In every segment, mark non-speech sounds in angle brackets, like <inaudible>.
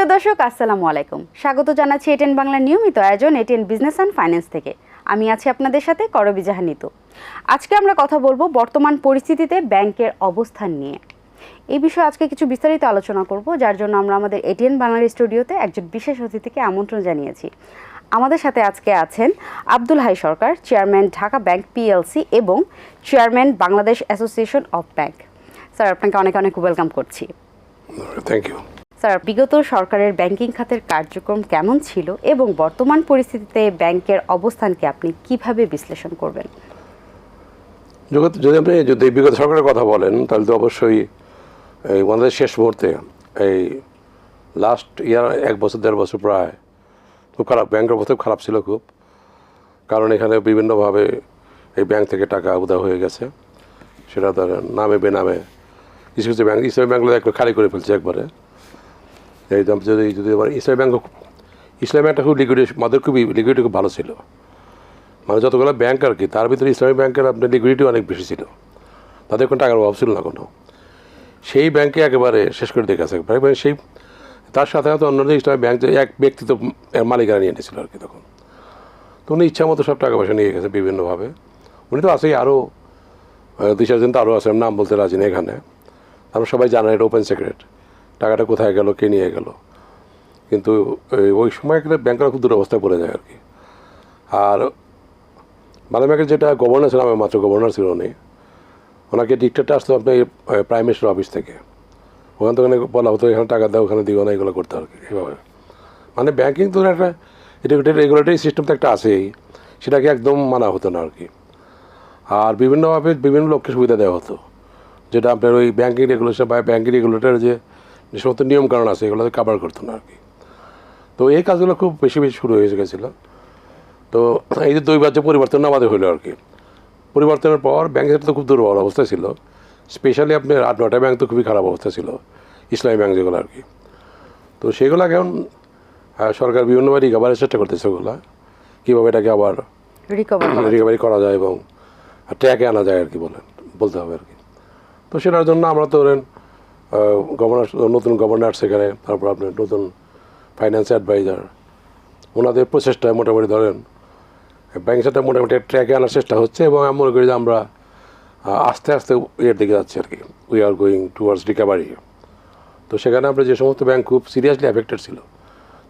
সুপ্রিয় দর্শক, আসসালামু আলাইকুম। স্বাগত জানাচ্ছি এটেন বাংলা নিয়মিত আয়োজন এটেন বিজনেস অ্যান্ড ফাইন্যান্স থেকে। আমি আছি আপনাদের সাথে করবি জাহানিত আজকে আমরা কথা বলব বর্তমান পরিস্থিতিতে ব্যাংকের অবস্থান নিয়ে। এই বিষয়ে আজকে কিছু বিস্তারিত আলোচনা করব, যার জন্য আমরা আমাদের এটিএন বাংলার স্টুডিওতে একজন বিশেষ অতিথিকে আমন্ত্রণ জানিয়েছি। আমাদের সাথে আজকে আছেন Abdul Hai Sarkar, chairman Dhaka bank PLC এবং chairman Bangladesh association of bank. Sir, আপনাকে অনেক অনেক ওয়েলকাম করছি। থ্যাংক ইউ স্যার, বিগত সরকারের ব্যাংকিং খাতের কার্যক্রম কেমন ছিল এবং বর্তমান পরিস্থিতিতে ব্যাংকের অবস্থানকে আপনি কীভাবে বিশ্লেষণ করবেন? জগৎ যদি আপনি যদি বিগত সরকারের কথা বলেন, তাহলে তো অবশ্যই এই আমাদের শেষ মুহূর্তে এই লাস্ট ইয়ার এক বছর, দেড় বছর প্রায় খুব খারাপ, ব্যাংকের অবস্থা খারাপ ছিল খুব। কারণ এখানে বিভিন্নভাবে এই ব্যাংক থেকে টাকা উদা হয়ে গেছে। সেটা তার নামে বেনামে কিছু কিছু ব্যাংক ইসলামী ব্যাংকগুলো একটু খালি করে ফেলছে একবারে। যদি যদি আবার ইসলামী ব্যাংক ইসলামী ব্যাংকটা খুব লিকুইডিটি মাদের খুবই লিকুইডিটি খুব ভালো ছিল। মানে যতগুলো ব্যাংক আর কি, তার ভিতরে ইসলামী ব্যাংকের আপনার লিকুইডিটি অনেক বেশি ছিল। তাদের কোনো টাকার অভাব ছিল না কোনো। সেই ব্যাংকে একেবারে শেষ করে দিয়ে গেছে একবারে। মানে সেই, তার সাথে সাথে অন্যদের ইসলামী ব্যাংক এক ব্যক্তি তো মালিকানা নিয়ে নিয়েছিল আর কি তখন। তো উনি ইচ্ছা মতো সব টাকা পয়সা নিয়ে গেছে বিভিন্নভাবে। উনি তো আছেই আরও দুই চারজন তো আরও আছে নাম বলতে রাজি না এখানে। আমরা সবাই জানেন এটা ওপেন সিক্রেট টাকাটা কোথায় গেল, কে নিয়ে গেল। কিন্তু ওই সময় একটা ব্যাংকের খুব দুরবস্থায় পড়ে যায় আর কি। আর বাংলা ব্যাংকের যেটা গভর্নর ছিল আমার মাত্র গভর্নর ছিল উনি, ওনাকে ডিক্টেটটা আসতো আপনি প্রাইম মিনিস্টার অফিস থেকে। ওখান থেকে বলা হতো, এখানে টাকা দাও, ওখানে দিও না, এগুলো করতে আর কি এভাবে। মানে ব্যাংকিং তো একটা এটা রেগুলেটরি সিস্টেম তো একটা আছেই, সেটাকে একদম মানা হতো না আর কি। আর বিভিন্নভাবে বিভিন্ন লোককে সুবিধা দেওয়া হতো। যেটা আপনার ওই ব্যাংকিং রেগুলেশন বা ব্যাংকিং রেগুলেটর যে যে সমস্ত নিয়মকানুন আছে এগুলোতে কাভার করতো না আর কি। তো এই কাজগুলো খুব বেশি বেশি শুরু হয়ে গেছিল। তো এই যে দৈবাজ্য পরিবর্তন আমাদের হলো আর কি। পরিবর্তনের পর ব্যাংকের তো খুব দুর্বল অবস্থা ছিল। স্পেশালি আপনার আট নটা ব্যাংক তো খুবই খারাপ অবস্থা ছিল ইসলামী ব্যাংক যেগুলো আর কি। তো সেগুলো এখন সরকার বিভিন্নভাবে রিকভারের চেষ্টা করতেছে ওগুলো। কীভাবে এটাকে আবার রিকভার রিকভারি করা যায় এবং ট্র্যাকে আনা যায় আর কি বলেন বলতে হবে আর কি। তো সেটার জন্য আমরা তো ধরেন গভর্নর নতুন গভর্নর সেখানে, তারপর আপনার নতুন ফাইন্যান্স অ্যাডভাইজার ওনাদের প্রচেষ্টায় মোটামুটি ধরেন ব্যাংক সেটা মোটামুটি ট্র্যাকে আনার চেষ্টা হচ্ছে এবং আমি মনে করি যে আমরা আস্তে আস্তে ইয়ের দিকে যাচ্ছি আর কি। We are going towards recovery তো সেখানে আমরা যে সমস্ত ব্যাংক খুব সিরিয়াসলি অ্যাফেক্টেড ছিল,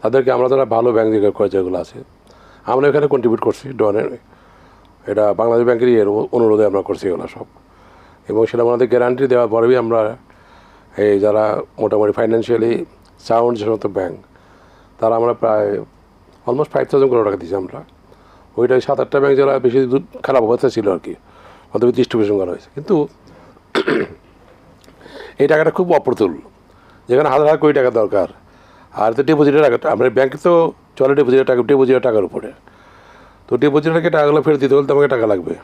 তাদেরকে আমরা যারা ভালো ব্যাংক যেগুলো আছে, আমরা এখানে কন্ট্রিবিউট করছি ডনের এটা বাংলাদেশ ব্যাংকেরই অনুরোধে আমরা করছি এগুলো সব। এবং সেটা আমাদের গ্যারান্টি দেওয়ার পরেই আমরা এই যারা মোটামুটি ফাইন্যান্সিয়ালি সাউন্ড যে সমস্ত ব্যাংক তারা আমরা প্রায় অলমোস্ট ফাইভ থাউজেন্ড কোটি টাকা দিয়েছি আমরা। ওইটাই সাত আটটা ব্যাংক যারা বেশি খারাপ অবস্থা ছিল আর কি ওদের ডিস্ট্রিবিউশন করা হয়েছে। কিন্তু এই টাকাটা খুব অপ্রতুল। যেখানে হাজার হাজার কোটি টাকা দরকার, আর তো ডিপোজিটের টাকা আমরা ব্যাংকে তো চলে ডিপোজিটের টাকা ডিপোজিটের টাকার উপরে। তো ডিপোজিটারকে টাকাগুলো ফেরত দিতে হলে তোমাকে টাকা লাগবে।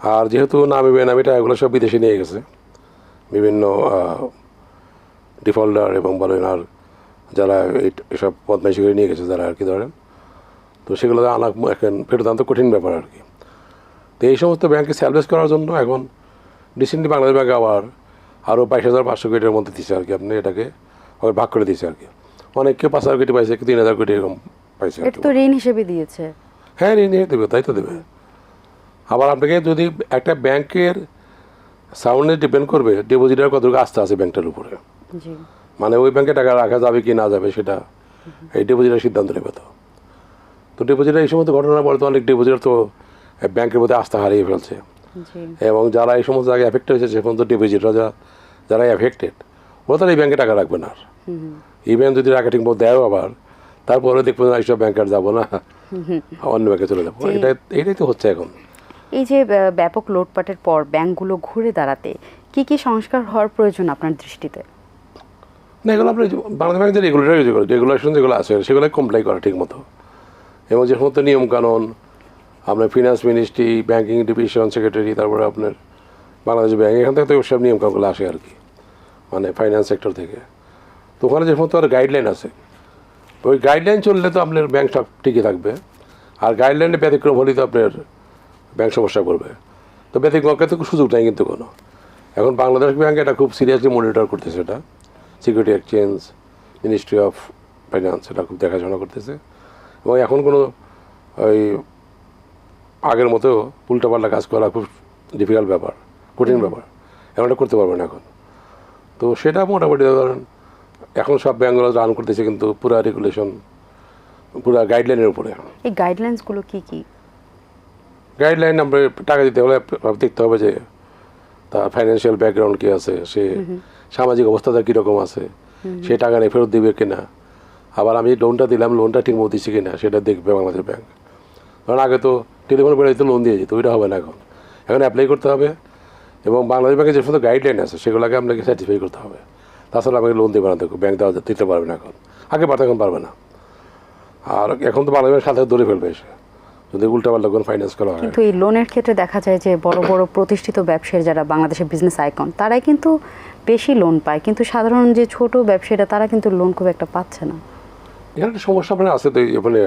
আর যেহেতু নামি বেনামি টাকাগুলো সব বিদেশে নিয়ে গেছে। বিভিন্ন ডিফল্টার এবং বলেন আর যারা এসব বদমাইশি করে নিয়ে গেছে যারা আর কি ধরেন। তো সেগুলো আনা এখন ফেরত আনতে কঠিন ব্যাপার আর কি। তো এই সমস্ত ব্যাংকে স্যালভেজ করার জন্য এখন রিসেন্টলি বাংলাদেশ ব্যাংক আবার আরও বাইশ হাজার পাঁচশো কোটির মধ্যে দিয়েছে আর কি আপনি এটাকে আবার ভাগ করে দিয়েছে আর কি। অনেক কেউ পাঁচ হাজার কোটি পাইছে তিন হাজার কোটি এরকম পাইছে এটা তো ঋণ হিসেবে দিয়েছে। হ্যাঁ ঋণ দেবে তাই তো দেবে। আবার আপনাকে যদি একটা ব্যাংকের সাউন্ডে ডিপেন্ড করবে ডিপোজিটের কতটুকু আস্থা আছে ব্যাংকটার উপরে। মানে ওই ব্যাংকে টাকা রাখা যাবে কি না যাবে সেটা এই ডিপোজিটের সিদ্ধান্ত নেবে তো। তো ডিপোজিটের এই সমস্ত ঘটনা পরে তো অনেক ডিপোজিটার তো ব্যাংকের মধ্যে আস্থা হারিয়ে ফেলছে। এবং যারা এই সমস্ত জায়গায় এফেক্ট হয়েছে সে সমস্ত ডিপোজিটরা যারা যারা এফেক্টেড ওরা তারা এই ব্যাংকে টাকা রাখবে না আর। ইভেন যদি টাকা ঠিক মতো দেয় আবার তারপরে দেখব না এইসব ব্যাংকে আর যাব না অন্য ব্যাংকে চলে যাব। জি। এটাই এটাই তো হচ্ছে এখন। এই যে ব্যাপক লোটপাটের পর ব্যাংকগুলো ঘুরে দাঁড়াতে কি কি সংস্কার হওয়ার প্রয়োজন আপনার দৃষ্টিতে? না, এগুলো আপনি বাংলাদেশ ব্যাংকের রেগুলেটরি যেগুলো রেগুলেশন যেগুলো আছে, সেগুলো কমপ্লাই করা ঠিক মতো। এবং যে সমস্ত নিয়মকানুন, আপনার finance ministry banking division secretary তারপরে আপনার বাংলাদেশ ব্যাংক, এখান থেকে তো সব নিয়মকানুনগুলো আসে আর কি মানে ফাইন্যান্স সেক্টর থেকে। তো ওখানে যে সমস্ত গাইডলাইন আছে, ওই গাইডলাইন চললে তো আপনার ব্যাংক সব ঠিকই থাকবে। আর গাইডলাইনে ব্যতিক্রম হলেই তো আপনার ব্যাংক সমস্যা করবে। তো ব্যতিক্রমকে তো সুযোগ নেই কিন্তু কোনো। এখন বাংলাদেশ ব্যাংক এটা খুব সিরিয়াসলি মনিটর করতেছে এটা। Security exchange ministry of finance এটা খুব দেখাশোনা করতেছে। এবং এখন কোনো ওই আগের মতো উল্টাপাল্টা কাজ করা খুব ডিফিকাল্ট ব্যাপার কঠিন ব্যাপার। এখন এটা করতে পারবে না এখন। তো সেটা মোটামুটি ধরেন এখন সব ব্যাঙ্কগুলো রান করতেছে কিন্তু পুরা রেগুলেশন পুরা গাইডলাইনের উপরে এই গাইডলাইন্সগুলো কী কি? গাইডলাইন আমরা টাকা দিতে হলে দেখতে হবে যে তার ফাইন্যান্সিয়াল ব্যাকগ্রাউন্ড কী আছে সে সামাজিক অবস্থাটা কীরকম আছে সে টাকা নিয়ে ফেরত দিবে কিনা? আবার আমি লোনটা দিলাম লোনটা ঠিক মতো দিচ্ছি কিনা সেটা দেখবে বাংলাদেশ ব্যাংক কারণ আগে তো টেলিফোন করে তো লোন দিয়ে যেত ওইটা হবে না এখন। এখন অ্যাপ্লাই করতে হবে এবং বাংলাদেশ ব্যাংকের যে সমস্ত গাইডলাইন আছে সেগুলোকে আপনাকে স্যাটিসফাই করতে হবে। তাছাড়া আমাকে লোন দেবে না দেখো ব্যাংক দেওয়া দিতে পারবে না এখন। আগে পারতে এখন পারবে না। আর এখন তো বাংলাদেশ সাথে ধরে ফেলবে এসে। যদি উল্টাপাল্টা কোনো ফাইন্যান্স করা হয়। কিন্তু এই লোনের ক্ষেত্রে দেখা যায় যে বড় বড় প্রতিষ্ঠিত ব্যবসায়ী যারা বাংলাদেশের বিজনেস আইকন তারাই কিন্তু বেশি লোন পায়। কিন্তু সাধারণ যে ছোট ব্যবসায়ীরা তারা কিন্তু লোন খুব একটা পাচ্ছে না। এখানে একটা সমস্যা আপনার আছে তো মানে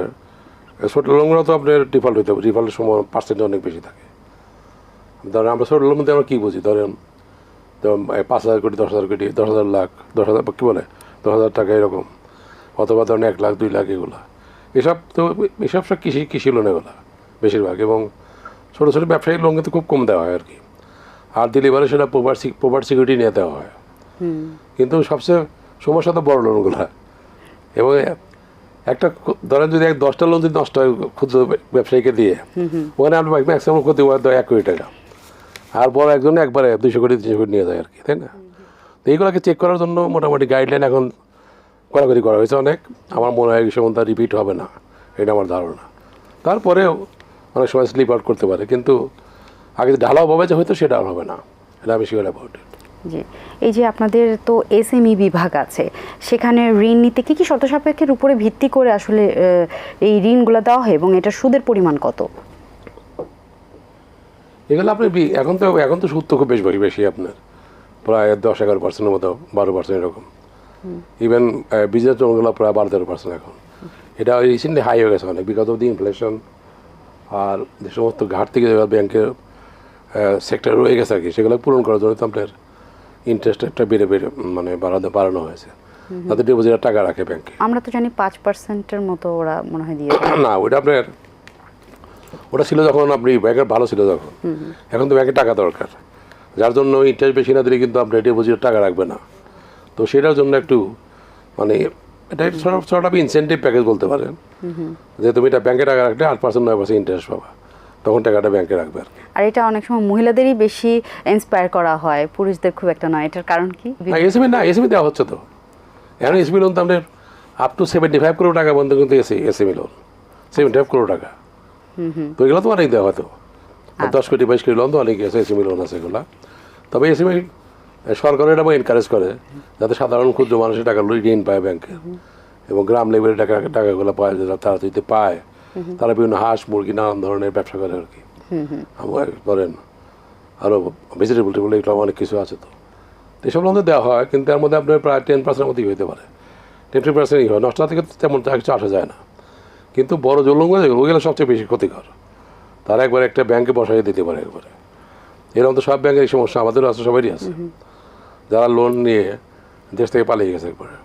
ছোট লোনগুলো তো আপনার ডিফল্ট হতে হবে। ডিফল্টের সময় পার্সেন্ট অনেক বেশি থাকে। ধরেন আমরা ছোট লোন মধ্যে আমরা কী বুঝি? ধরেন পাঁচ হাজার কোটি দশ হাজার কোটি দশ হাজার লাখ দশ হাজার কী বলে? দশ হাজার টাকা এরকম। অথবা ধরেন এক লাখ দুই লাখ এগুলো। এসব তো এসব সব কৃষি কৃষি লোন এগুলো বেশিরভাগ। এবং ছোটো ছোটো ব্যবসায়ী লোন কিন্তু খুব কম দেওয়া হয় আর কি। আর দিলে এবারে সেটা প্রপার প্রপার সিকিউরিটি নিয়ে দেওয়া হয়। কিন্তু সবচেয়ে সমস্যা তো বড় লোনগুলো। এবং একটা ধরেন যদি এক দশটা লোন যদি দশটা ক্ষুদ্র ব্যবসায়ীকে দিয়ে ওখানে আপনি ম্যাক্সিমাম ক্ষতি হয় এক কোটি টাকা। আর বড় একজন একবারে দুশো কোটি তিনশো কোটি নিয়ে যায় আর কি তাই না? তো এইগুলোকে চেক করার জন্য মোটামুটি গাইডলাইন এখন কড়াকড়ি করা হয়েছে অনেক। আমার মনে হয় এই সময় তার রিপিট হবে না এটা আমার ধারণা। তারপরেও অনেক সময় স্লিপ আউট করতে পারে কিন্তু আগে যে ঢালাওভাবে যে হয়তো সেটা আর হবে না। এটা আমি শিওর অ্যাবাউট ইট জি। এই যে আপনাদের তো এসএমই বিভাগ আছে সেখানে ঋণ নিতে কি কি শর্ত সাপেক্ষের উপরে ভিত্তি করে আসলে এই ঋণগুলো দেওয়া হয় এবং এটা সুদের পরিমাণ কত? এগুলো আপনি এখন তো এখন তো সুদ তো খুব বেশি বেশি বেশি আপনার। প্রায় দশ এগারো পার্সেন্টের মতো বারো পার্সেন্ট এরকম। ইভেন বিজনেস লোনগুলো প্রায় বারো তেরো পার্সেন্ট এখন। এটা রিসেন্টলি হাই হয়ে গেছে অনেক বিকজ অফ দি ইনফ্লেশন আর যে সমস্ত ঘাটতি ব্যাংকের সেক্টর রয়ে গেছে আর কি সেগুলো পূরণ করার জন্য তো আপনার ইন্টারেস্ট একটা বেড়ে বেড়ে মানে বাড়ানো বাড়ানো হয়েছে। তাদের ডিপোজিটের টাকা রাখে ব্যাংকে আমরা তো জানি পাঁচ পার্সেন্টের মতো ওরা মনে হয় দিয়ে <coughs> না ওটা আপনার ওটা ছিল যখন আপনি ব্যাংকের ভালো ছিল যখন। এখন তো ব্যাংকে টাকা দরকার। যার জন্য ইন্টারেস্ট বেশি না দিলে কিন্তু আপনি ডিপোজিট টাকা রাখবে না। তো সেটার জন্য একটু মানে এটা সর্ট অফ ইনসেন্টিভ প্যাকেজ বলতে পারেন। যে তুমি এটা ব্যাংকে টাকা রাখলে আট পার্সেন্ট নয় পার্সেন্ট ইন্টারেস্ট পাবা। তখন টাকাটা ব্যাংকে রাখবে আর আর এটা অনেক সময় মহিলাদেরই বেশি ইন্সপায়ার করা হয় পুরুষদের খুব একটা নয়। এটার কারণ কি? না এসএমই না এসএমই দেওয়া হচ্ছে তো। এখন এসএমই লোন তো আপনার up to seventy five crore টাকা বন্ধ কিন্তু এসে SME loan seventy five crore টাকা তো এগুলো তো অনেক দেওয়া হয়তো দশ কোটি বাইশ কোটি লোন তো অনেক এসএমই লোন আছে এগুলো। তবে এসএমই সরকার এটা এনকারেজ করে যাতে সাধারণ ক্ষুদ্র মানুষের টাকা ঋণ পায় ব্যাংকে এবং গ্রাম লেভেলের টাকা, টাকাগুলো পায়, যারা তারা যদি পায়, তারা বিভিন্ন হাঁস, মুরগি, নানান ধরনের ব্যবসা করে আর কি। আমার ধরেন আরও ভেজিটেবল টেবল এগুলো অনেক কিছু আছে তো। এসব লোন দেওয়া হয়, কিন্তু তার মধ্যে আপনার প্রায় টেন পার্সেন্ট মতোই হতে পারে। টেন পার্সেন্টই হয়, নষ্ট থেকে তেমন কিছু আসা যায় না। কিন্তু বড় যে ওইগুলো সবচেয়ে বেশি ক্ষতিকর। তারা একবার একটা ব্যাংকে বসাই দিতে পারে একবারে। এরকম তো সব ব্যাংকের এই সমস্যা, আমাদেরও আছে, সবারই আছে। যারা লোন নিয়ে দেশ থেকে পালিয়ে গেছে একবারে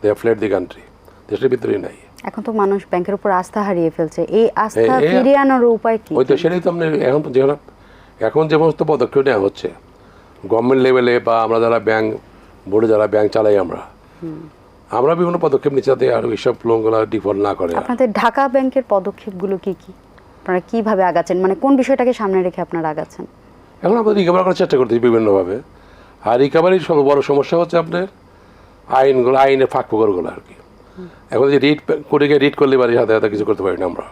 দে ফ্লেট দি কান্ট্রি দেশের ভিতরেই নাই। এখন তো মানুষ ব্যাংকের উপর আস্থা হারিয়ে ফেলছে। এই আস্থা ফিরিয়ে আনার উপায় কি? ওই তো সেটাই তো আপনি এখন তো যেখানে এখন যে সমস্ত পদক্ষেপ নেওয়া হচ্ছে গভর্নমেন্ট লেভেলে বা আমরা যারা ব্যাংক বোর্ডে যারা ব্যাংক চালাই আমরা আমরা বিভিন্ন পদক্ষেপ নিচ্ছি যাতে আর এইসব লোনগুলো ডিফল্ট না করে আপনাদের ঢাকা ব্যাংকের পদক্ষেপগুলো কি কি? আপনারা কীভাবে আগাচ্ছেন? মানে কোন বিষয়টাকে সামনে রেখে আপনারা আগাচ্ছেন? এখন আমরা রিকভার করার চেষ্টা করতেছি বিভিন্নভাবে। আর রিকভারির সব বড় সমস্যা হচ্ছে আপনার। আইনগুলো আইনের ফাঁক ফোকরগুলো আর কি। এখন যে রিট করে গিয়ে রিট করলে বাড়ির হাতে হাতে কিছু করতে পারি না আমরা।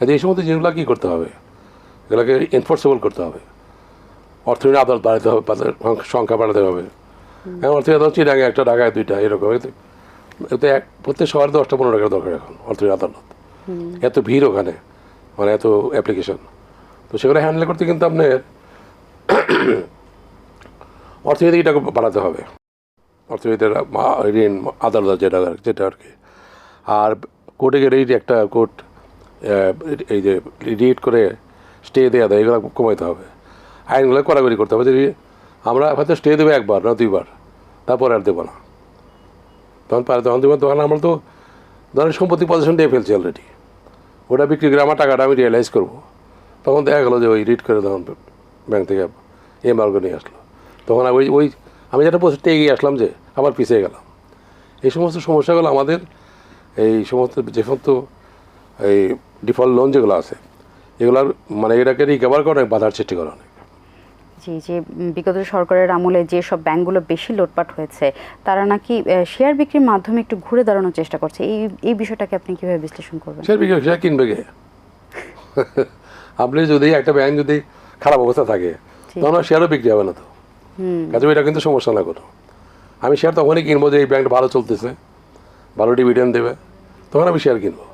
কাজে এই সমস্ত জিনিসগুলো কী করতে হবে? এগুলোকে এনফোর্সেবল করতে হবে। অর্থনীতি আদালত বাড়াতে হবে সংখ্যা- বাড়াতে হবে। এখন অর্থনীতি আদালত চিরাঙে একটা ঢাকায় দুইটা এরকম। এতে এতে এক প্রত্যেক শহরে দশটা পনেরো টাকা দরকার এখন অর্থনীতি আদালত। এত ভিড় ওখানে মানে এত অ্যাপ্লিকেশন তো সেগুলো হ্যান্ডেল করতে কিন্তু আপনার অর্থনীতিটাকে বাড়াতে হবে। অর্থনীতির ঋণ, আদালত যেটা যেটা আর কি। আর কোর্টে যে একটা কোর্ট এই যে রিড করে স্টে দেওয়া দেয়, এগুলো কমাইতে হবে। আইনগুলো কড়াকড়ি করতে হবে, যদি আমরা হয়তো স্টে দেবে একবার না দুইবার, তারপরে আর দেবো না। তখন পারে, তখন তোমার তখন আমরা তো ধরেন সম্পত্তি পজিশন দিয়ে ফেলছি অলরেডি ওটা বিক্রি করে আমার টাকাটা আমি রিয়েলাইজ করব। তখন দেখা গেলো যে ওই রিড করে তখন ব্যাংক থেকে এমআরগো নিয়ে আসলো। তখন আমি ওই ওই আমি যেটা প্রসেসটা এগিয়ে আসলাম যে আবার পিছিয়ে গেলাম। এই সমস্ত সমস্যাগুলো আমাদের এই সমস্ত যে সমস্ত এই ডিফল্ট লোন যেগুলো আছে এগুলার মানে এটাকে রিকভার করে বাধার সৃষ্টি করে অনেক। জি যে বিগত সরকারের আমলে যে সব ব্যাংকগুলো বেশি লোটপাট হয়েছে তারা নাকি শেয়ার বিক্রির মাধ্যমে একটু ঘুরে দাঁড়ানোর চেষ্টা করছে। এই এই বিষয়টাকে আপনি কীভাবে বিশ্লেষণ করবেন? শেয়ার বিক্রি সে কিনবে কে? <laughs> আপনি যদি একটা ব্যাংক যদি খারাপ অবস্থা থাকে তখন শেয়ারও বিক্রি হবে না তো। কাজে এটা কিন্তু সমস্যা না কোনো। আমি শেয়ার তখনই কিনবো যে এই ব্যাংকটা ভালো চলতেছে ভালো ডিভিডেন্ড দেবে তখন আমি শেয়ার কিনবো।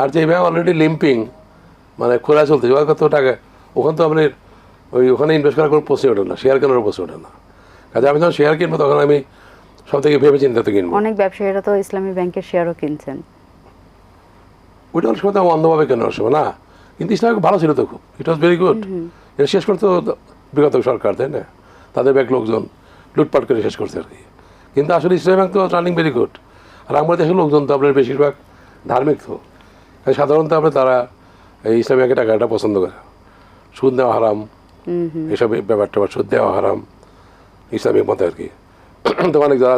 আর যে ব্যাংক অলরেডি লিম্পিং মানে খোলা চলতেছে ওর কত টাকা ওখানে তো আপনি ওই ওখানে ইনভেস্ট করার কোনো প্রশ্নই ওঠে না শেয়ার কেনারও প্রশ্ন ওঠে না। কাজে আমি যখন শেয়ার কিনবো তখন আমি সব থেকে ভেবে চিন্তাতে কিনবো। অনেক ব্যবসায়ীরা তো ইসলামী ব্যাংকের শেয়ারও কিনছেন। ওইটা অনেক সময় তো অন্ধভাবে কেন অনেক সময় না? কিন্তু ইসলাম ভালো ছিল তো খুব ইট ওয়াজ ভেরি গুড এটা শেষ করতে বিগত সরকার তাই না? তাদের ব্যাগ লোকজন লুটপাট করে শেষ করছে আর কি। কিন্তু আসলে ইসলাম ব্যাংক তো রানিং ভেরি গুড আর আমাদের দেশের লোকজন তো আপনার বেশিরভাগ ধার্মিক তো। তাই সাধারণত আপনার তারা এই ইসলাম ব্যাংকের টাকাটা পছন্দ করে। সুদ নেওয়া হারাম। এসব ব্যাপারটা আবার সুদ দেওয়া হারাম। ইসলামিক মতে আর কি। <clears throat> তো অনেক যারা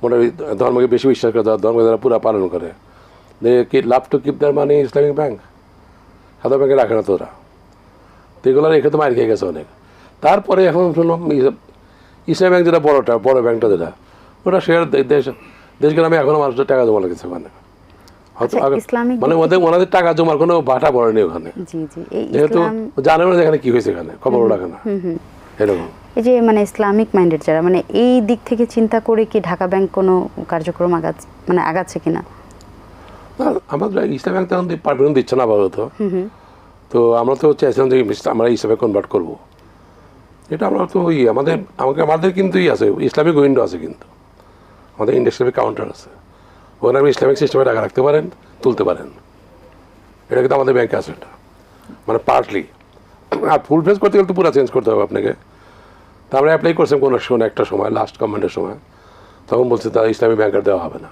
মোটামুটি ধর্মকে বেশি বিশ্বাস করে যারা ধর্মকে যারা পুরা পালন করে কি লাভ to keep their money Islamic bank? সাদা ব্যাংকে রাখে না তো ওরা। তো এগুলো রেখে তো মার খেয়ে গেছে অনেক। তারপরে এখন শুনলাম ইসলাম- ব্যাংক যেটা বড়টা বড় ব্যাংকটা যেটা ওটা শেয়ার দেশ দেশ গ্রামে এখনও মানুষের টাকা জমা লেগেছে ওখানে। আচ্ছা, মানে ওদের ওনাদের টাকা জমার কোনো ভাটা পড়েনি ওখানে। যেহেতু জানে না এখানে কি হয়েছে এখানে খবর রাখে না। এরকম। এই যে মানে ইসলামিক মাইন্ডেড যারা মানে এই দিক থেকে চিন্তা করে কি ঢাকা ব্যাংক কোনো কার্যক্রম আগাচ্ছে মানে আগাচ্ছে কিনা? আমাদের ইসলাম ব্যাংক তখন পারমিশন দিচ্ছে না আপাতত। তো আমরা তো চাইছিলাম যে আমরা ইসলামে কনভার্ট করব। এটা আমরা তো ওই আমাদের, আমাকে, আমাদের কিন্তু ই আছে, ইসলামিক উইন্ডো আছে কিন্তু। আমাদের ইন্ডাস্ট্রিয়াল কাউন্টার আছে। ওখানে আপনি ইসলামিক সিস্টেমে টাকা রাখতে পারেন, তুলতে পারেন। এটা কিন্তু আমাদের ব্যাংকে আছে এটা। মানে পার্টলি আর ফুল ফেস করতে গেলে তো পুরো চেঞ্জ করতে হবে আপনাকে। তা আমরা অ্যাপ্লাই করছিলাম কোনো সময়, একটা সময় লাস্ট গভর্নমেন্টের সময়। তখন বলছে তারা ইসলামী ব্যাংকার দেওয়া হবে না।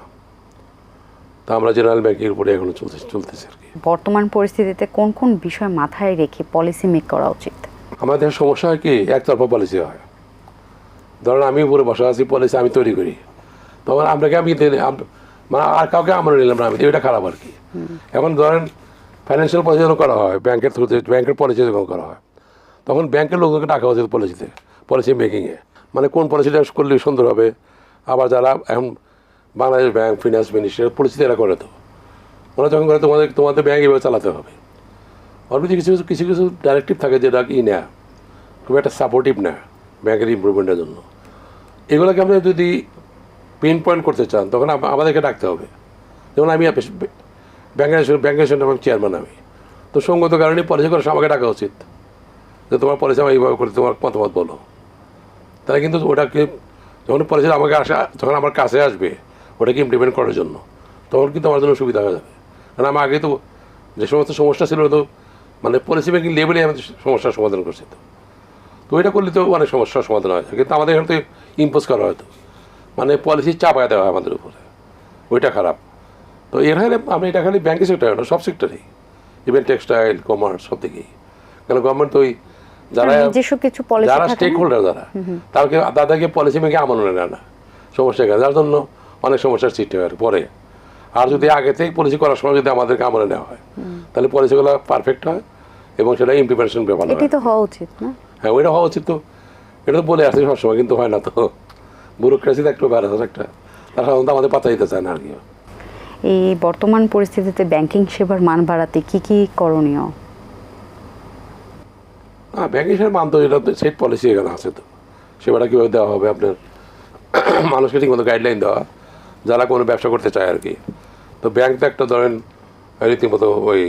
তা আমরা জেনারেল ব্যাংকের উপরে এখনও চলতে চলতেছি আর কি। বর্তমান পরিস্থিতিতে কোন কোন বিষয় মাথায় রেখে পলিসি মেক করা উচিত? আমাদের সমস্যা হয় কি? একতরফা পলিসি হয়। ধরেন আমি উপরে বসা আছি পলিসি আমি তৈরি করি। তখন আপনাকে আমি মানে আর কাউকে আমরা নিলাম না আমি, এটা খারাপ আর কি। এখন ধরেন ফাইন্যান্সিয়াল পলিসি যখন করা হয় ব্যাংকের থ্রুতে ব্যাংকের পলিসি যখন করা হয়, তখন ব্যাংকের লোকজনকে টাকা উচিত পলিসিতে পলিসি মেকিংয়ে মানে কোন পলিসিটা করলে সুন্দর হবে? আবার যারা এখন বাংলাদেশ ব্যাংক ফিনান্স মিনিস্টার পলিসিতে এরা করে তো। ওরা যখন করে তোমাদের তোমাদের ব্যাংক এভাবে চালাতে হবে। ওর কিছু কিছু কিছু কিছু ডাইরেক্টিভ থাকে যেটা কি নেয়। খুব একটা সাপোর্টিভ নেয় ব্যাংকের ইম্প্রুভমেন্টের জন্য। এগুলোকে আপনি যদি পিন পয়েন্ট করতে চান, তখন আমাদেরকে ডাকতে হবে। যেমন আমি ব্যাংকের ব্যাংকের আমি চেয়ারম্যান আমি। তো সঙ্গত কারণে পলিসি করে আমাকে ডাকা উচিত। যে তোমার পলিসি আমার এইভাবে করে তোমার মতামত বলো। তারা কিন্তু ওটাকে যখন পলিসি আমাকে আসা যখন আমার কাছে আসবে, ওটাকে ইমপ্লিমেন্ট করার জন্য, তখন কিন্তু আমার জন্য সুবিধা হয়ে যাবে। কারণ আমার আগে তো যে সমস্ত সমস্যা ছিল তো মানে পলিসি মেকিং লেভেলে আমি সমস্যার সমাধান করছে তো। তো এটা করলে তো অনেক সমস্যার সমাধান হয়। কিন্তু আমাদের এখানে তো ইম্পোজ করা হয়তো মানে পলিসি চাপায় দেওয়া হয় আমাদের উপরে। ওইটা খারাপ। তো এর হলে আমি এটা খালি ব্যাঙ্কিং সেক্টরে না সব সেক্টরেই ইভেন টেক্সটাইল কমার্স সব দিকেই। কেন গভর্নমেন্ট তো ওই যারা কিছু যারা স্টেক হোল্ডার যারা তাদেরকে তাদেরকে পলিসি মেকে আমল নেয় না। সমস্যা এখানে যার জন্য অনেক সমস্যার সৃষ্টি হয় পরে। আর যদি আগে থেকে পলিসি করার সময় যদি আমাদেরকে আমলে নেওয়া হয় তাহলে পলিসিগুলো পারফেক্ট হয়। এবং সেটা ইমপ্লিমেন্টেশন হয় এটাই তো হওয়া উচিত না? হ্যাঁ ওইটা হওয়া উচিত তো। এটা তো বলে আসছে সবসময় কিন্তু হয় না তো। ব্যুরোক্রেসিতে একটু ব্যারাস একটা। তারা সাধারণত আমাদের পাতা দিতে চায় না আর কি। এই বর্তমান পরিস্থিতিতে ব্যাংকিং সেবার মান বাড়াতে কি কি করণীয়? হ্যাঁ ব্যাংকিং সেবার মান তো এটা তো সেট পলিসি এখানে আছে তো। সেবাটা কীভাবে দেওয়া হবে আপনার? মানুষকে ঠিকমতো গাইডলাইন দেওয়া যারা কোনো ব্যবসা করতে চায় আর কি। তো ব্যাংক তো একটা ধরেন রীতিমতো ওই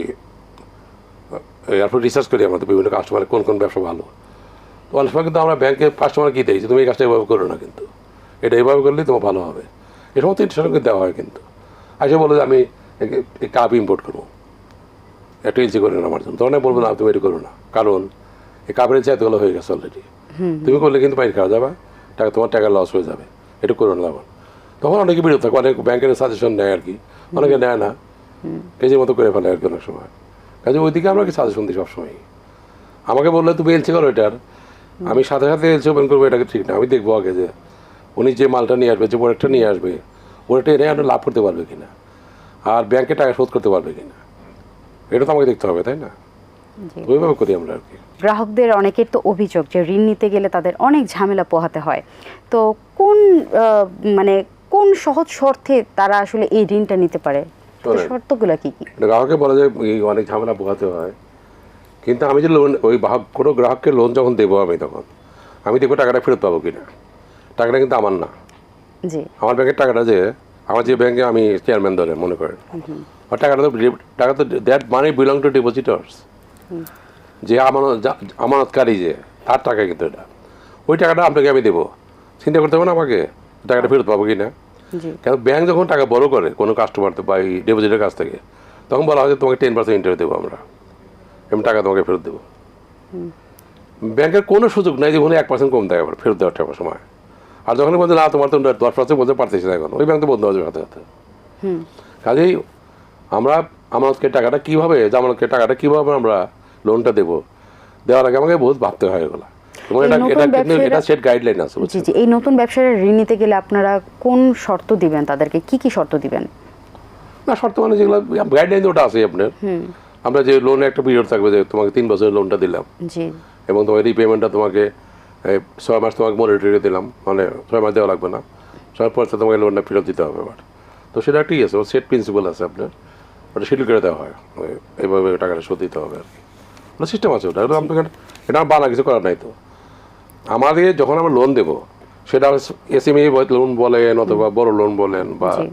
ওই তারপর রিসার্চ করি আমাদের বিভিন্ন কাস্টমার কোন কোন ব্যবসা ভালো। তো অনেক সময় কিন্তু আমরা ব্যাংকে কাস্টমার কী দিয়েছি তুমি এই কাজটা এভাবে করো না কিন্তু। এটা এভাবে করলেই তোমার ভালো হবে। এ সমস্ত ইনস্ট্রাকশন কিন্তু দেওয়া হয় কিন্তু। আসে বলে যে আমি কাপ ইম্পোর্ট করব। একটু ইজি করে না আমার জন্য। তখন বলব না তুমি এটা করো না। কারণ এই কাপের কাপড়ের চাইতেগুলো হয়ে গেছে অলরেডি তুমি করলে কিন্তু পানি খাওয়া যাবে। টাকা তোমার টাকা লস হয়ে যাবে। এটা করো না তখন। তখন অনেকে বিরত থাকে। অনেক ব্যাংকের সাজেশন নেয় আর কি। অনেকে নেয় না। কেজির মতো করে ফেলে আর কি অনেক সময়। কাজে ওইদিকে আমরা কি সাজেশন দিই সবসময় আমাকে বললে তুমি এলসি করো এটার। আমি সাথে সাথে এলসি ওপেন করব এটাকে ঠিক না। আমি দেখব আগে যে উনি যে মালটা নিয়ে আসবে যে প্রোডাক্টটা নিয়ে আসবে ওটা এনে আপনি লাভ করতে পারবে কিনা? আর ব্যাংকে টাকা শোধ করতে পারবে কিনা? এটা তো আমাকে দেখতে হবে তাই না? ওইভাবে করি আমরা আর কি। গ্রাহকদের অনেকের তো অভিযোগ যে ঋণ নিতে গেলে তাদের অনেক ঝামেলা পোহাতে হয়। তো কোন মানে কোন সহজ শর্তে তারা আসলে এই ঋণটা নিতে পারে। শর্তগুলো কি কি? এটা গ্রাহকে বলে যে অনেক ঝামেলা পোহাতে হয়। কিন্তু আমি যে লোন ওই কোনো গ্রাহককে লোন যখন দেবো আমি তখন আমি দেখব টাকাটা ফেরত পাবো কিনা। টাকাটা কিন্তু আমার না। জি। আমার ব্যাংকের টাকাটা যে আমার যে ব্যাংকে আমি চেয়ারম্যান ধরে মনে করেন। আর টাকাটা তো টাকা তো that money belong to depositors যে আমানত আমানতকারী যে তার টাকা কিন্তু এটা। ওই টাকাটা আপনাকে আমি দেবো। চিন্তা করতে হবে না আমাকে টাকাটা ফেরত পাবো কি না কেন ব্যাংক যখন টাকা বড় করে কোনো কাস্টমার বা এই ডিপোজিটের কাছ থেকে তখন বলা হয় যে তোমাকে টেন পার্সেন্ট ইন্টারেস্ট দেবো আমরা। আমি টাকা তোমাকে ফেরত দেবো। ব্যাংকের কোনো সুযোগ নাই যে ওখানে এক পার্সেন্ট কম দেয় আবার ফেরত দেওয়ার টাকার সময়। আর যখন বলছে না তোমার তো দশ পার্সেন্ট বলতে পারতেছি না এখন ওই ব্যাংক তো বন্ধ হয়ে যাবে হাতে হাতে। কাজেই আমরা আমানতকে টাকাটা কীভাবে জামানতকে টাকাটা কীভাবে আমরা লোনটা দেবো দেওয়ার আগে আমাকে বহুত ভাবতে হয় এগুলো। এবং এই এটা নতুন এটা কিন্তু ব্যবসায়ীরা- এটা সেট গাইডলাইন আছে জি জি এই নতুন ব্যবসার ঋণ নিতে গেলে আপনারা কোন শর্ত দিবেন তাদেরকে? কি কি শর্ত দিবেন? না শর্ত মানে যেগুলো গাইডলাইন ওটা আছে আপনার। আমরা যে লোনে একটা পিরিয়ড থাকবে যে তোমাকে তিন বছরের লোনটা দিলাম। জি। এবং তোমার রিপেমেন্টটা তোমাকে ছয় মাস তোমাকে মনিটরি দিলাম। মানে ছয় মাস দেওয়া লাগবে না। ছয় পর তোমাকে লোনটা ফেরত দিতে হবে আবার। তো সেটা ঠিক আছে সেট প্রিন্সিপাল আছে আপনার। ওটা শিডিউল করে দেওয়া হয়। এইভাবে টাকাটা শোধ দিতে হবে আর কি। সিস্টেম আছে ওটা। আপনাকে এটা বানা কিছু করার নাই তো। আমাদের যখন আমরা লোন দেবো সেটা এসএমই লোন বলেন অথবা বড় লোন বলেন বা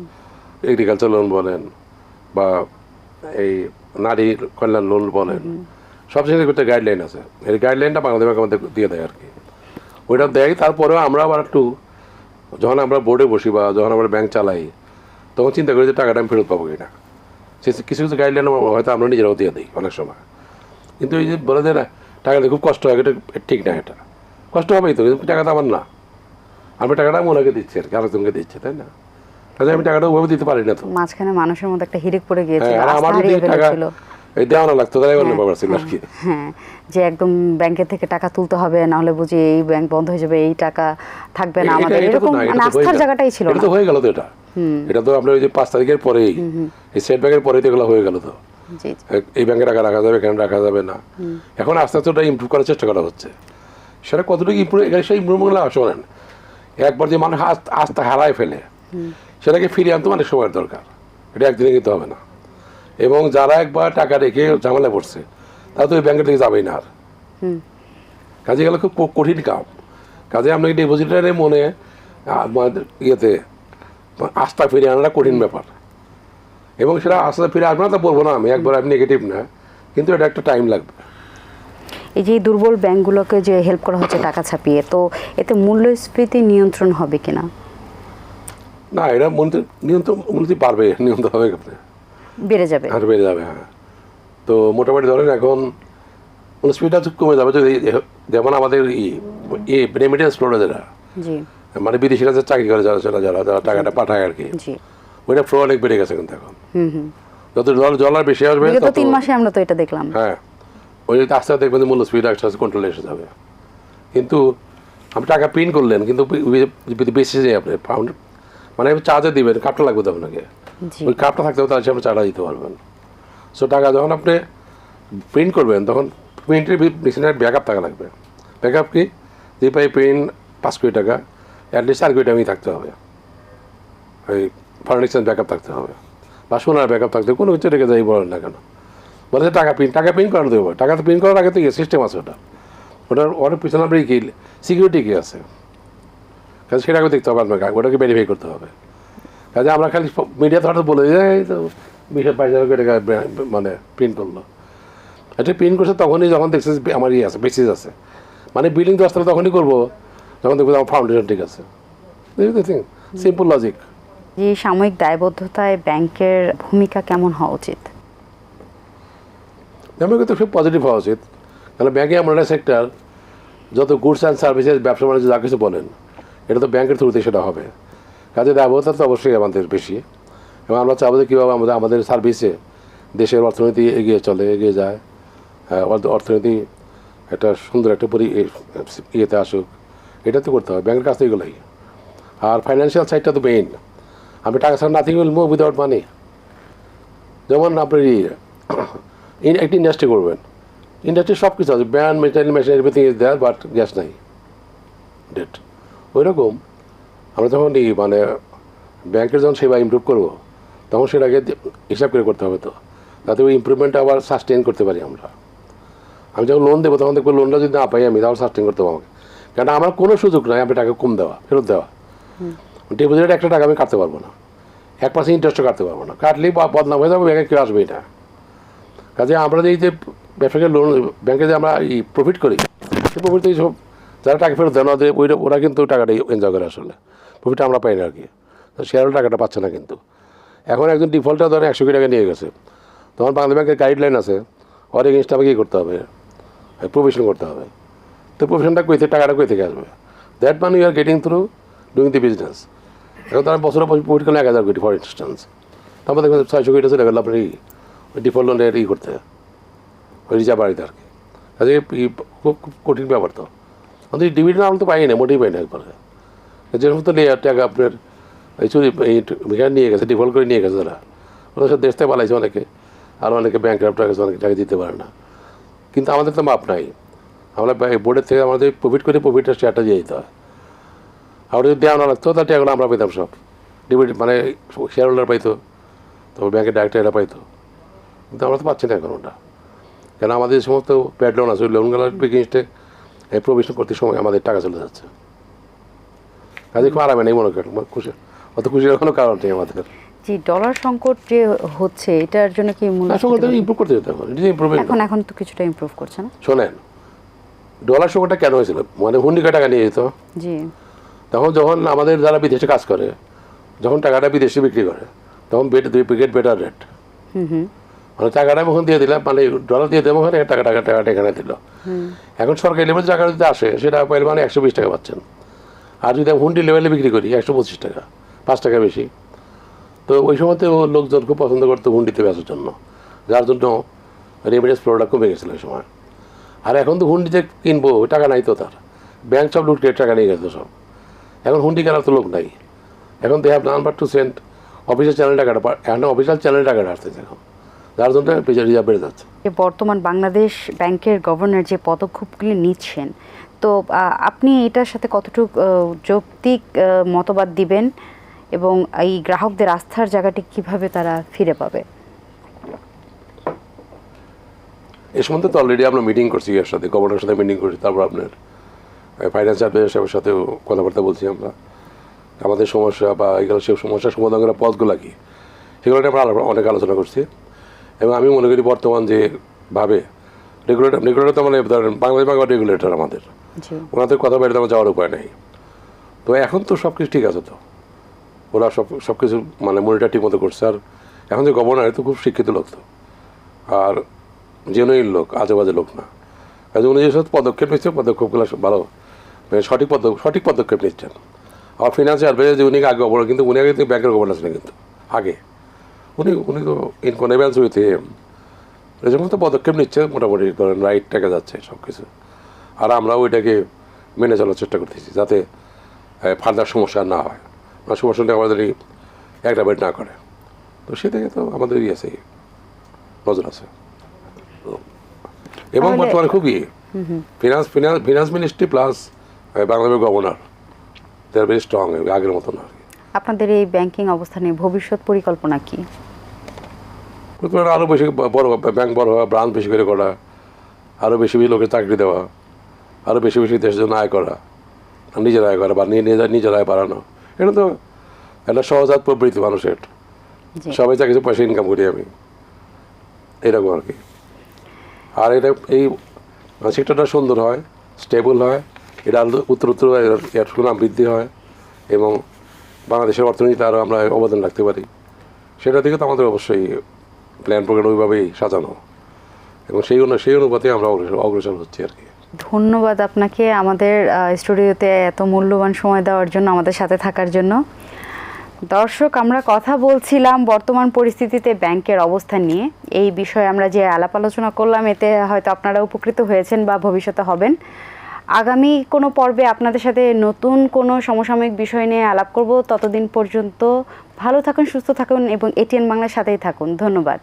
এগ্রিকালচার লোন বলেন বা এই নারী কল্যাণ লোন বলেন সব জায়গায় একটা গাইডলাইন আছে। এই গাইডলাইনটা বাংলাদেশ ব্যাংক আমাদের দিয়ে দেয় আর কি। ওইটা দেয় তারপরেও আমরা আবার একটু যখন আমরা বোর্ডে বসি বা যখন আমরা ব্যাংক চালাই তখন চিন্তা করি যে টাকাটা আমি ফেরত পাবো কিনা। সে- কিছু কিছু গাইডলাইন হয়তো আমরা নিজেরাও দিয়ে দিই অনেক সময়। কিন্তু এই যে বলে দেয় না টাকাটা খুব কষ্ট হয় এটা ঠিক না এটা। কষ্ট হবেই তো কিন্তু টাকাটা আমার না। আমি টাকাটা ওনাকে দিচ্ছি আর কি আরেকজনকে দিচ্ছে তাই না? কাজে আমি টাকাটা ওভাবে দিতে পারি না তো। মাঝখানে মানুষের মধ্যে একটা হিড়িক পড়ে গিয়েছিল হ্যাঁ, আমার টাকা এই দেওয়ানো লাগতো তাহলে অন্য ব্যাপার ছিল আর কি। হ্যাঁ যে একদম ব্যাংকের থেকে টাকা তুলতে হবে না হলে বুঝি এই ব্যাংক বন্ধ হয়ে যাবে এই টাকা থাকবে না আমাদের এরকম না, মানে হয়ে আস্থার জায়গাটাই ছিল এটা তো হয়ে গেল তো এটা। এটা তো আপনার ওই যে পাঁচ তারিখের পরেই এই সেট ব্যাংকের পরেই তো এগুলো হয়ে গেল তো। এই ব্যাংকে টাকা রাখা যাবে এখানে রাখা যাবে না। এখন আস্তে আস্তে ওটা ইমপ্রুভ করার চেষ্টা করা হচ্ছে। সেটা কতটুকু ইমপ্রুভ এখানে সেই ইমপ্রুভমেন্টগুলো শোনেন। একবার যে মানুষ আস্থ- আস্থা হারায় ফেলে সেটাকে ফিরিয়ে আনতে অনেক সময়ের দরকার। এটা একদিনে কিন্তু হবে না। এবং যারা একবার টাকা রেখে ঝামেলা পড়ছে তারা তো ওই ব্যাংকের থেকে যাবেই না আর। কাজে গেলে খুব কঠিন কাম। কাজে আপনাকে ডিপোজিটারের মনে ইয়েতে আস্থা ফিরে আনাটা কঠিন ব্যাপার। এবং সেটা আস্থা ফিরে আসবে না তা বলব না আমি একবার আমি নেগেটিভ না। কিন্তু এটা একটা টাইম লাগবে। এই যে দুর্বল ব্যাংকগুলোকে যে হেল্প করা হচ্ছে টাকা ছাপিয়ে তো এতে মূল্যস্ফীতি নিয়ন্ত্রণ হবে কিনা? না এটা নিয়ন্ত্রণ মনে পারবে নিয়ন্ত্রণ হবে বেড়ে যাবে? আর বেড়ে যাবে হ্যাঁ। তো মোটামুটি ধরেন এখন স্পিডটা কমে যাবে যদি যেমন আমাদের ই রেমিটেন্স ফ্লোরে জি। মানে বিদেশিরা যে চাকরি করে যারা যারা যারা যারা টাকাটা পাঠায় আর কি জি। ওইটা ফ্লো অনেক বেড়ে গেছে কিন্তু এখন। হুম হুম। যত ডলার বেশি আসবে তিন মাসে আমরা তো এটা দেখলাম। হ্যাঁ। ওই যে আস্তে আস্তে দেখবেন মূল্যস্ফীতি আস্তে আস্তে কন্ট্রোলে এসে যাবে। কিন্তু আপনি টাকা প্রিন্ট করলেন কিন্তু বেশি যায় আপনি পাউন্ড মানে চার্জে দিবেন কাপটা লাগবে তো আপনাকে ওই কাপটা থাকতে হবে তাহলে সে আপনি চার্জা দিতে পারবেন। সো টাকা যখন আপনি প্রিন্ট করবেন তখন প্রিন্টের মেশিনের ব্যাকআপ টাকা লাগবে। ব্যাকআপ কি? যে পাই প্রিন্ট পাঁচ কোটি টাকা অ্যাটলিস্ট চার কোটি টাকা থাকতে হবে। ওই ফার্নিচার ব্যাকআপ থাকতে হবে। বা সোনার ব্যাকআপ থাকতে হবে কোনো কিছু রেখে যাই বলেন না কেন। বলে যে টাকা প্রিন্ট টাকা প্রিন্ট করানো দেবো। টাকা তো প্রিন্ট করার আগে তো সিস্টেম আছে ওটা। ওটার ওটার পিছনে আপনার কি সিকিউরিটি কি আছে। কাজে সেটাকে দেখতে হবে আপনাকে, ওটাকে ভেরিফাই করতে হবে। কাজে আমরা খালি মিডিয়াতে হঠাৎ বলে, এই তো বিশ বাইশ হাজার টাকা মানে প্রিন্ট করল। এটা প্রিন্ট করছে তখনই যখন দেখছে আমার ইয়ে আছে বেসিস আছে। মানে বিল্ডিং আসতে তখনই করব, যখন দেখব আমার ফাউন্ডেশন ঠিক আছে। সিম্পল লজিক যে সাময়িক দায়বদ্ধতায় ব্যাংকের ভূমিকা কেমন হওয়া উচিত? আমার কিন্তু খুব পজিটিভ হওয়া উচিত। কারণ ব্যাংকে এমন একটা সেক্টর যত গুডস অ্যান্ড সার্ভিসেস ব্যবসা বাণিজ্য যা কিছু বলেন এটা তো ব্যাংকের থ্রুতে সেটা হবে। কাজে দায়বদ্ধতা তো অবশ্যই আমাদের বেশি। এবং আমরা চাবো যে কীভাবে আমাদের আমাদের সার্ভিসে দেশের অর্থনীতি এগিয়ে চলে এগিয়ে যায়। হ্যাঁ, অর্থ- অর্থনীতি একটা সুন্দর একটা পরি ইয়েতে আসুক। এটা তো করতে হবে ব্যাংকের কাছ থেকে এগুলোই। আর ফাইন্যান্সিয়াল সাইডটা তো মেইন আমি টাকা ছাড়া nothing will move without money যেমন আপনি ইন একটি ইন্ডাস্ট্রি করবেন। ইন্ডাস্ট্রি সব কিছু আছে band material machine everything is there but gas নাই। ডেট ওই রকম আমরা যখন এই মানে ব্যাংকের যখন সেবা ইমপ্রুভ করব তখন সেটাকে হিসাব করে করতে হবে তো। যাতে ওই ইমপ্রুভমেন্টটা আবার সাস্টেন করতে পারি আমরা। আমি যখন লোন দেবো তখন দেখব লোনটা যদি না পাই আমি তাহলে সাস্টেন করতে পারব আমাকে। কেন আমার কোনো সুযোগ নাই আমি টাকা কম দেওয়া ফেরত দেওয়া। ডিপোজিটের একটা টাকা আমি কাটতে পারব না। এক পার্সেন্ট ইন্টারেস্টও কাটতে পারব না। কাটলেই বা- বদনাম হয়ে যাবে ব্যাংকে কেউ আসবে এটা কাজে আমরা যে এই যে ব্যবসাকে লোন ব্যাংকে যে আমরা এই প্রফিট করি, সেই প্রফিট থেকে সব যারা টাকা ফেরত দেয় না ওদের ওইটা ওরা কিন্তু টাকাটা এনজয় করে আসলে। প্রফিটটা আমরা পাই না আর কি। তো শেয়ার টাকাটা পাচ্ছে না কিন্তু। এখন একজন ডিফল্টার ধরেন একশো কোটি টাকা নিয়ে গেছে। তখন বাংলা ব্যাংকের গাইডলাইন আছে, ওর এগেনস্ট আমাকে কী করতে হবে? প্রভিশন করতে হবে। তো প্রভিশনটা কই থেকে, টাকাটা কই থেকে আসবে? That money you are getting through doing the business এখন তারা বছরে প্রফিট করলে এক হাজার কোটি ফর ইনস্ট্যান্স তারপর দেখবেন ছয়শো কোটি আপনার এই ডিফল্ট লোনের ই করতে ওই রিজার্ভ বাড়িতে আর কি। কাজে খুব খুব কঠিন ব্যাপার তো। আমাদের ডিভিডেন্ড আমরা তো পাই না মোটেই পাই না একবারে। যে সমস্ত লেয়ার টাকা আপনার এই চুরি, এই নিয়ে গেছে ডিফল্ট করে নিয়ে গেছে তারা ওরা সব দেশ থেকে পালাইছে অনেকে। আর অনেকে ব্যাংক গেছে অনেকে টাকা দিতে পারে না। কিন্তু আমাদের তো মাপ নাই। আমরা বোর্ডের থেকে আমাদের প্রফিট করে প্রফিটটা শেয়ারটা দিয়ে দিতে হয়। আর যদি দেওয়া না লাগতো তাহলে টাকাগুলো আমরা পেতাম সব। ডিভিড মানে শেয়ার হোল্ডার পাইতো, তারপর ব্যাংকের ডাইরেক্টর এরা পাইতো। কিন্তু আমরা তো পাচ্ছি না এখন ওটা কেন আমাদের যে সমস্ত প্যাড লোন আছে ওই লোনগুলোর এগেনস্টে প্রভিশন করতে সময় আমাদের টাকা চলে যাচ্ছে। কাজে খুব আরামে নেই মনে করেন খুশি অত খুশির কোনো কারণ নেই আমাদের। জি ডলার সংকট যে হচ্ছে এটার জন্য কি মূল আসলে ইম্প্রুভ করতে যেতে এটা ইম্প্রুভমেন্ট এখন এখন তো কিছুটা ইমপ্রুভ করছে না? শোনেন ডলার সংকটটা কেন হয়েছিল? মানে হুন্ডিকা টাকা নিয়ে যেত। জি। তখন যখন আমাদের যারা বিদেশে কাজ করে যখন টাকাটা বিদেশে বিক্রি করে তখন বেট দুই গেট বেটার রেট হুম হুম। মানে টাকাটা যখন দিয়ে দিলাম মানে ডলার দিয়ে দেবো ওখানে, টাকা টাকা টাকাটা এখানে দিল। এখন সরকারি লেভেল টাকা যদি আসে, সেটা পাইলে মানে একশো বিশ টাকা পাচ্ছেন। আর যদি আমি হুন্ডি লেভেলে বিক্রি করি, একশো পঁচিশ টাকা, পাঁচ টাকা বেশি। তো ওই সময়তে ও লোকজন খুব পছন্দ করতো হুন্ডিতে বেচার জন্য, যার জন্য রেমিডেন্স ফ্লোটা কমে গেছিল ওই সময়। আর এখন তো হুন্ডিতে কিনবো টাকা নাই তো তার। ব্যাংক সব লুট টাকা নিয়ে গেছে সব। এখন হুন্ডি কেনার তো লোক নাই। এখন they have number to send official channel টাকাটা, এখন অফিসিয়াল চ্যানেল টাকাটা আসতেছে এখন। জন্য রিজার্ভ বেড়ে যাচ্ছে। যে বর্তমান বাংলাদেশ ব্যাংকের গভর্নর যে পদক্ষেপগুলি নিচ্ছেন তো আপনি এটার সাথে কতটুকু যৌক্তিক মতবাদ দিবেন এবং এই গ্রাহকদের আস্থার জায়গাটি কীভাবে তারা ফিরে পাবে? এ সম্বন্ধে তো অলরেডি আমরা মিটিং করছি এর সাথে গভর্নরের সাথে মিটিং করছি তারপর আপনার ফাইন্যান্স অ্যাডভাইজার সাথেও কথাবার্তা বলছি আমরা। আমাদের সমস্যা বা এগুলো সে সমস্যার সমাধান করার পথগুলো কি সেগুলো নিয়ে আমরা অনেক আলোচনা করছি। এবং আমি মনে করি বর্তমান যে ভাবে রেগুলেটর রেগুলেটর তো মানে ধরেন বাংলাদেশ বাংলা রেগুলেটর আমাদের। ওনাদের কথা বাইরে আমার যাওয়ার উপায় নেই। তো এখন তো সব কিছু ঠিক আছে তো। ওরা সব সব কিছু মানে মনিটার ঠিক মতো করছে। আর এখন যে গভর্নর তো খুব শিক্ষিত লোক তো। আর জেনুইন লোক আজে বাজে লোক না। কাজে উনি যেসব পদক্ষেপ নিচ্ছে পদক্ষেপগুলো সব ভালো। মানে সঠিক পদ সঠিক পদক্ষেপ নিচ্ছেন। আর ফিনান্সিয়াল অ্যাডভাইজার যে উনি আগে গভর্নর কিন্তু উনি আগে ব্যাংকের গভর্নর ছিলেন কিন্তু আগে। উনি উনি তো ইন কনেভেন্স উইথ হিম এই সমস্ত পদক্ষেপ নিচ্ছে মোটামুটি ধরেন রাইট টাকা যাচ্ছে সব কিছু আর আমরা ওইটাকে মেনে চলার চেষ্টা করতেছি যাতে ফার্দার সমস্যা না হয়। বা সমস্যাটা আমাদের একটা বেড না করে। তো সে থেকে তো আমাদের ইয়ে আছে নজর আছে। এবং বর্তমানে খুবই finance finance finance ministry plus বাংলাদেশের governor they are very strong আগের মতন আর আপনাদের এই ব্যাংকিং অবস্থানে ভবিষ্যৎ পরিকল্পনা কি? প্রথমে আরও বেশি বড় ব্যাংক বড় হওয়া ব্রাঞ্চ বেশি করে করা আরও বেশি বেশি লোকের চাকরি দেওয়া আরও বেশি বেশি দেশের জন্য আয় করা নিজের আয় করা বা নিজের নিজের আয় বাড়ানো। এটা তো একটা সহজাত প্রবৃত্তি মানুষের। সবাই যা কিছু পয়সা ইনকাম করি আমি। এরকম আর কি। আর এটা এই সেক্টরটা সুন্দর হয় স্টেবল হয় এটা উত্তর উত্তর এর- সুনাম বৃদ্ধি হয় এবং বাংলাদেশের অর্থনীতিতে আরও আমরা অবদান রাখতে পারি। সেটা থেকে তো আমাদের অবশ্যই প্ল্যান প্রোগ্রাম ওইভাবেই সাজানো। এবং সেই অনু, সেই অনুপাতে আমরা অগ্রসর হচ্ছি আর কি। ধন্যবাদ আপনাকে আমাদের স্টুডিওতে এত মূল্যবান সময় দেওয়ার জন্য, আমাদের সাথে থাকার জন্য। দর্শক, আমরা কথা বলছিলাম বর্তমান পরিস্থিতিতে ব্যাংকের অবস্থান নিয়ে। এই বিষয়ে আমরা যে আলাপ আলোচনা করলাম, এতে হয়তো আপনারা উপকৃত হয়েছেন বা ভবিষ্যতে হবেন। আগামী কোনো পর্বে আপনাদের সাথে নতুন কোনো সমসাময়িক বিষয় নিয়ে আলাপ করব। ততদিন পর্যন্ত ভালো থাকুন সুস্থ থাকুন এবং এটিএন বাংলার সাথেই থাকুন। ধন্যবাদ।